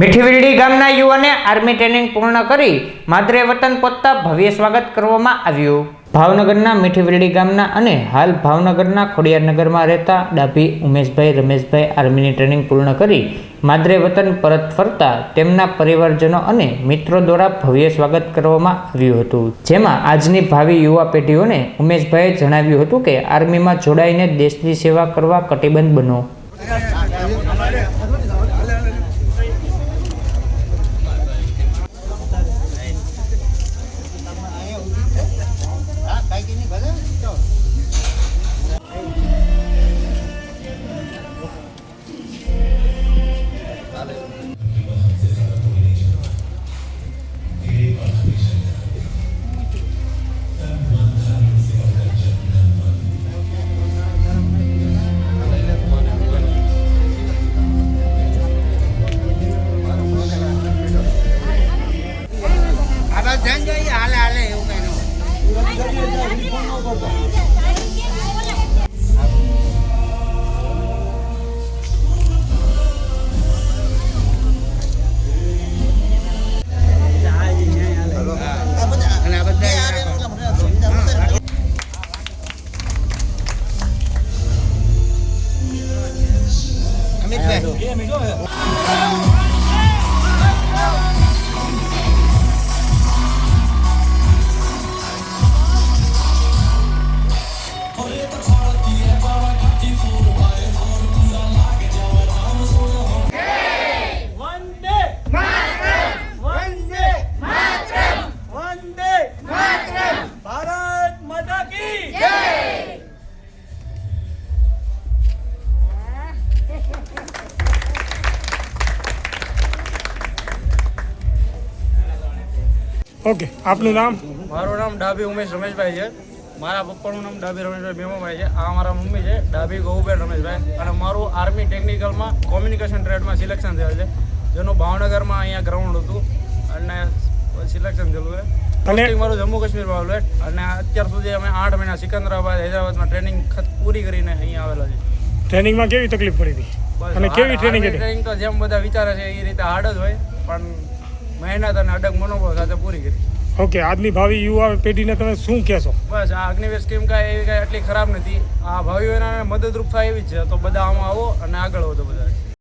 મીઠીવિલડી ગામના યુવાને army training પૂર્ણ કરી માદરે વતન પહોંચતા ભવ્ય સ્વાગત કરવામાં આવ્યું. ભાવનગરના મીઠીવિલડી ગામના અને હાલ ભાવનગરના ખોડિયારનગરમાં રહેતા ડાભી ઉમેશભાઈ, રમેશભાઈ આર્મીની ટ્રેનિંગ પૂર્ણ કરી માદરે વતન પરત ફરતા તેમના પરિવારજનો અને મિત્રો દ્વારા ભવ્ય સ્વાગત કરવામાં આવ્યું હતું. જેમાં આજની ભાવિ યુવા પેઢીઓને ઉમેશભાઈએ જણાવ્યું હતું કે, આર્મીમાં જોડાઈને દેશની સેવા કરવા કટિબદ્ધ બનો. અને આ બધા અમિતભાઈ વંદે ઓકે આપનું નામ? મારું નામ ડાભી ઉમેશ રમેશભાઈ છે. મારા પપ્પાનું નામ ડાભી રમેશભાઈ મેમાભાઈ છે. આ મારા મમ્મી છે ડાભી ગૌબેન રમેશભાઈ. અને મારું આર્મી ટેકનિકલમાં કોમ્યુનિકેશન ટ્રેડમાં સિલેક્શન થયેલ છે. જેનું ભાવનગરમાં અહીંયા ગ્રાઉન્ડ હતું. અને સિલેક્શન થયેલું છે. પોસ્ટિંગ મારું જમ્મુ કાશ્મીરમાં આવેલું અને અત્યાર સુધી અમે આઠ મહિના સિકંદરાબાદ હૈદરાબાદમાં ટ્રેનિંગ પૂરી કરીને અહીંયા આવેલા છે ટ્રેનિંગમાં કેવી તકલીફ પડી હતી? અને કેવી ટ્રેનિંગ હતી? ટ્રેનિંગ તો જેમ બધા વિચારે છે એ રીતે હાર્ડ જ હોય. પણ મહેનત અને અડગ મનોભાવ સાથે પૂરી કરી. ઓકે આજની ભાવિ યુવા પેઢીને તમે શું કહેશો? બસ આ અગ્નિવીર સ્કીમ કાંઈ એવી કાંઈ આટલી ખરાબ નથી. આ ભાઈઓને મદદરૂપ થાય એવી જ છે. તો બધા આમાં આવો અને આગળ વધો બધા.